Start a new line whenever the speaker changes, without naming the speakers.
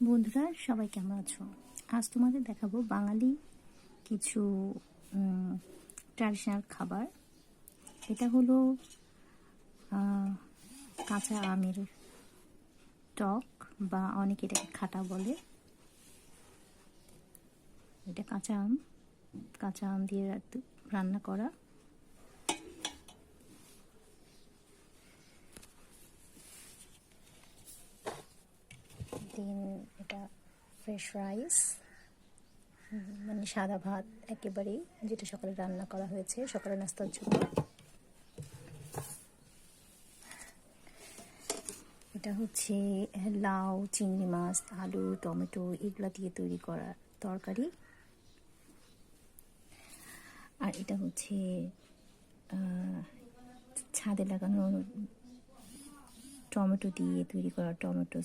বন্ধুরা, সবাই কেমন আছো? আজ তোমাদের দেখাবো বাঙালি কিছু ট্র্যাডিশনাল খাবার। এটা হলো কাঁচা আমের টক বা অনেকে এটাকে খাটা বলে। এটা কাঁচা আম কাঁচা আম দিয়ে রান্না করা। দিন এটা ফ্রেশ রাইস মানে সাদা ভাত একেবারেই, যেটা সকালে রান্না করা হয়েছে, সকালে নাস্তার জন্য। এটা হচ্ছে লাউ, চিংড়ি মাছ, আলু, টমেটো, এগুলা দিয়ে তৈরি করা তরকারি। আর এটা হচ্ছে ছাদে লাগানো টমেটো দিয়ে তৈরি করা টমেটো